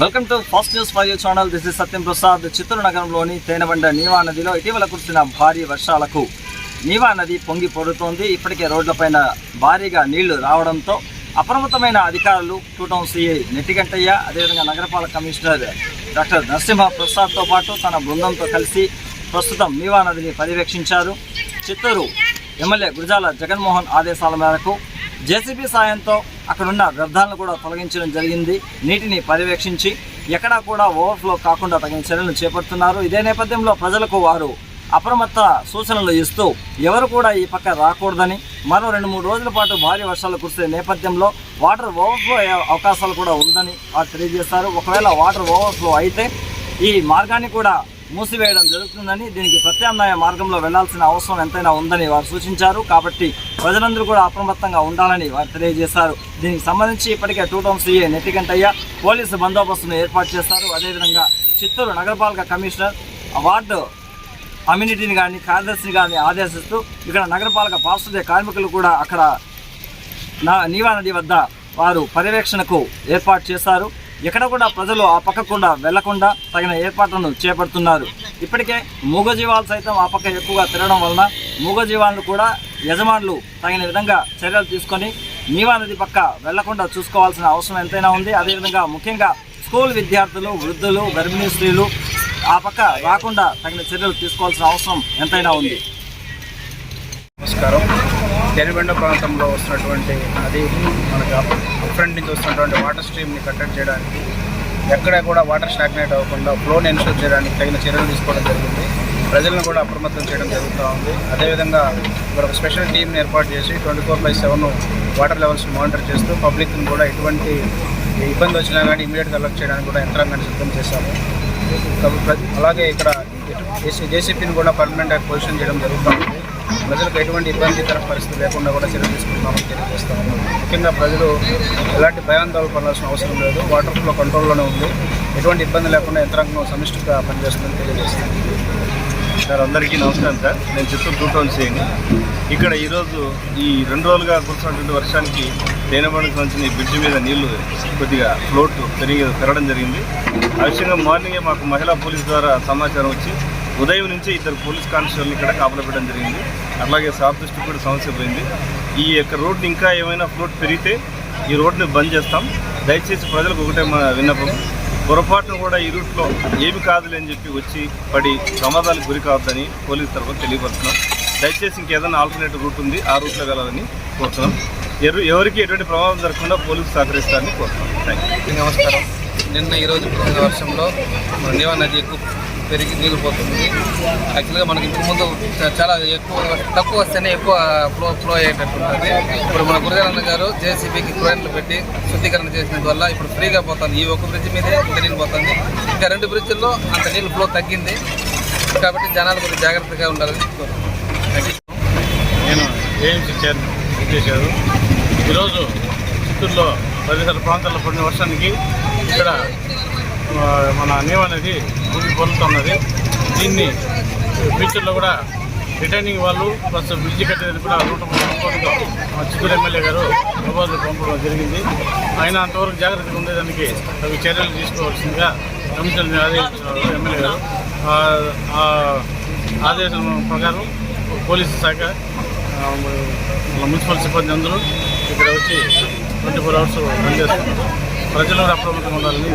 Welcome to first news five channel this is Satyam Prasad Chittoor నగరంలోని తేనబండ నీవా నదిలో ఇటీవల కురిసిన భారీ వర్షాలకు నీవా నది పొంగి పొడుతోంది. ఇప్పటికే రోడ్లపైన భారీగా నీళ్ళు రావడంతో అప్రమత్తమైన అధికారులు టూ టౌన్ సిఐ నెట్టిగంటయ్య అదేవిధంగా నగరపాలక కమిషనర్ డాక్టర్ నరసింహ ప్రసాద్తో పాటు తన బృందంతో కలిసి ప్రస్తుతం నీవా నదిని పర్యవేక్షించారు. చిత్తూరు ఎమ్మెల్యే గురజాల జగన్మోహన్ ఆదేశాల మేరకు జేసీబీ సాయంతో అక్కడున్న వ్యర్థాలను కూడా తొలగించడం జరిగింది. నీటిని పర్యవేక్షించి ఎక్కడా కూడా ఓవర్ఫ్లో కాకుండా తగిన చర్యలు చేపడుతున్నారు. ఇదే నేపథ్యంలో ప్రజలకు వారు అప్రమత్త సూచనలు ఇస్తూ ఎవరు కూడా ఈ పక్క రాకూడదని మరో రెండు మూడు రోజుల పాటు భారీ వర్షాలు కురిసే నేపథ్యంలో వాటర్ ఓవర్ఫ్లో అయ్యే అవకాశాలు కూడా ఉందని వారు తెలియజేస్తారు ఒకవేళ వాటర్ ఓవర్ఫ్లో అయితే ఈ మార్గాన్ని కూడా మూసివేయడం జరుగుతుందని దీనికి ప్రత్యామ్నాయ మార్గంలో వెళ్ళాల్సిన అవసరం ఎంతైనా ఉందని వారు సూచించారు. కాబట్టి ప్రజలందరూ కూడా అప్రమత్తంగా ఉండాలని వారు తెలియజేశారు. దీనికి సంబంధించి ఇప్పటికే two town CA Nettikantayya police బందోబస్తును ఏర్పాటు చేశారు. అదేవిధంగా చిత్తూరు నగరపాలక కమిషనర్ వార్డు కమ్యూనిటీని కానీ కార్యదర్శిని కానీ ఆదేశిస్తూ ఇక్కడ నగరపాలక పారిశుద్ధ్య కార్మికులు కూడా అక్కడ నా- నీవా నది వద్ద వారు పర్యవేక్షణకు ఏర్పాటు చేశారు. ఎక్కడ కూడా ప్రజలు ఆ పక్కకుండా వెళ్ళకుండా తగిన ఏర్పాట్లను చేపడుతున్నారు. ఇప్పటికే మూగజీవాలు సైతం ఆ పక్క ఎక్కువగా తిరగడం వలన మూగజీవాలను కూడా యజమానులు తగిన విధంగా చర్యలు తీసుకొని నీవా నది పక్క వెళ్ళకుండా చూసుకోవాల్సిన అవసరం ఎంతైనా ఉంది. అదేవిధంగా ముఖ్యంగా స్కూల్ విద్యార్థులు వృద్ధులు గర్భిణీ స్త్రీలు ఆ పక్క రాకుండా తగిన చర్యలు తీసుకోవాల్సిన అవసరం ఎంతైనా ఉంది. నమస్కారం. తెనిబెండ ప్రాంతంలో వస్తున్నటువంటి నది మనకు అప్ నుంచి వస్తున్నటువంటి వాటర్ స్ట్రీమ్ని కట్టడి చేయడానికి ఎక్కడ కూడా వాటర్ స్టాగ్నేట్ అవ్వకుండా ఫ్లోని ఎన్షూర్ చేయడానికి తగిన చర్యలు తీసుకోవడం జరిగింది. ప్రజలను కూడా అప్రమత్తం చేయడం జరుగుతూ ఉంది. అదేవిధంగా ఇక్కడ ఒక స్పెషల్ టీంని ఏర్పాటు చేసి twenty four by seven water levels monitor చేస్తూ పబ్లిక్ని కూడా ఎటువంటి ఇబ్బంది వచ్చినా కానీ ఇమీడియట్గా అలర్ట్ చేయడానికి కూడా యంత్రాంగాన్ని సిద్ధం చేశాము. అలాగే ఇక్కడ జేసీపీని కూడా పర్మనెంట్గా పొజిషన్ చేయడం జరుగుతూ ఉంది. ప్రజలకు ఎటువంటి ఇబ్బందికర పరిస్థితి లేకుండా కూడా చర్యలు తీసుకుంటున్నామని తెలియజేస్తాము ముఖ్యంగా ప్రజలు ఎలాంటి భయాందోళన పడాల్సిన అవసరం లేదు. వాటర్ ఫ్లో కంట్రోల్లోనే ఉంది. ఎటువంటి ఇబ్బంది లేకుండా యంత్రాంగం సమిష్టిగా పనిచేస్తుందని తెలియజేస్తాము సార్ అందరికీ నమస్కారం సార్. నేను చిత్తూరు టూ టౌన్ సేని ఇక్కడ ఈరోజు ఈ రెండు రోజులుగా కురిసినటువంటి వర్షానికి తేనెపడికి సంబంధించిన ఈ బ్రిడ్జ్ మీద నీళ్ళు కొద్దిగా ఫ్లోట్ పెరిగి పెరగడం జరిగింది. ఆ విషయంగా మార్నింగే మాకు మహిళా పోలీస్ ద్వారా సమాచారం వచ్చి ఉదయం నుంచి ఇద్దరు పోలీస్ కానిస్టేబుల్ని ఇక్కడ కాపలా పెట్టడం జరిగింది. అలాగే సాఫ్ దృష్టికి కూడా సమస్య పోయింది. ఈ యొక్క రోడ్డు ఇంకా ఏమైనా ఫ్లోట్ పెరిగితే ఈ రోడ్ని బంద్ చేస్తాం. దయచేసి ప్రజలకు ఒకటే విన్నపం. పొరపాటును కూడా ఈ రూట్లో ఏమి కాదులే అని చెప్పి వచ్చి పడి ప్రమాదాలకు గురి కావద్దని పోలీస్ తరఫున తెలియపరుస్తున్నాం. దయచేసి ఇంకేదైనా ఆల్టర్నేటివ్ రూట్ ఉంది ఆ రూట్లో వెళ్ళాలని కోరుతున్నాం. ఎవరు ఎవరికి ఎటువంటి ప్రమాదం జరగకుండా పోలీసు సహకరిస్తారని కోరుతున్నాం. థ్యాంక్ యూ నమస్కారం. నిన్న ఈరోజు కురిసిన వర్షంలో నివా నీవా నది ఎక్కువ పెరిగి నీళ్ళు పోతుంది. యాక్చువల్గా మనకి ఇంతకు ముందు చాలా ఎక్కువ తక్కువ వస్తేనే ఎక్కువ ఫ్లో ఫ్లో అయ్యేటట్టు ఉంటుంది. ఇప్పుడు మన గురుజానంద గారు జేసీబీకి క్లైంట్లు పెట్టి శుద్ధీకరణ చేసినందువల్ల ఇప్పుడు ఫ్రీగా పోతుంది. ఈ ఒక్క బ్రిడ్జ్ మీదే ఇంత నీళ్ళు పోతుంది. ఇంకా రెండు బ్రిడ్జ్ల్లో అంత నీళ్ళు ఫ్లో తగ్గింది. కాబట్టి జనాలు కొద్దిగా జాగ్రత్తగా ఉండాలని నేను ఏఎంసీ చైర్మన్ చేశారు ఈరోజు చిత్తూరులో పరిసర ప్రాంతాల్లో పడిన వర్షానికి ఇక్కడ మన నీవ్ అనేది భూమి పొందుతున్నది దీన్ని ఫ్యూచర్లో కూడా రిటర్నింగ్ వాళ్ళు ప్లస్ బ్రిడ్జి కట్టేది కూడా నూట ముప్పై కోట్లతో మా చిత్తూరు ఎమ్మెల్యే గారు ప్రపోజల్ పంపడం జరిగింది. ఆయన అంతవరకు జాగ్రత్తగా ఉండేదానికి అవి చర్యలు తీసుకోవాల్సిందిగా కమిషన్ ఆదేశించారు ఎమ్మెల్యే గారు. ఆదేశం ప్రకారం పోలీసు శాఖ మున్సిపల్ సిబ్బంది అందరూ ఇక్కడ వచ్చి ట్వంటీ ఫోర్ అవర్స్ పనిచేస్తున్నారు. ప్రజలు అప్రమత్తం ఉండాలని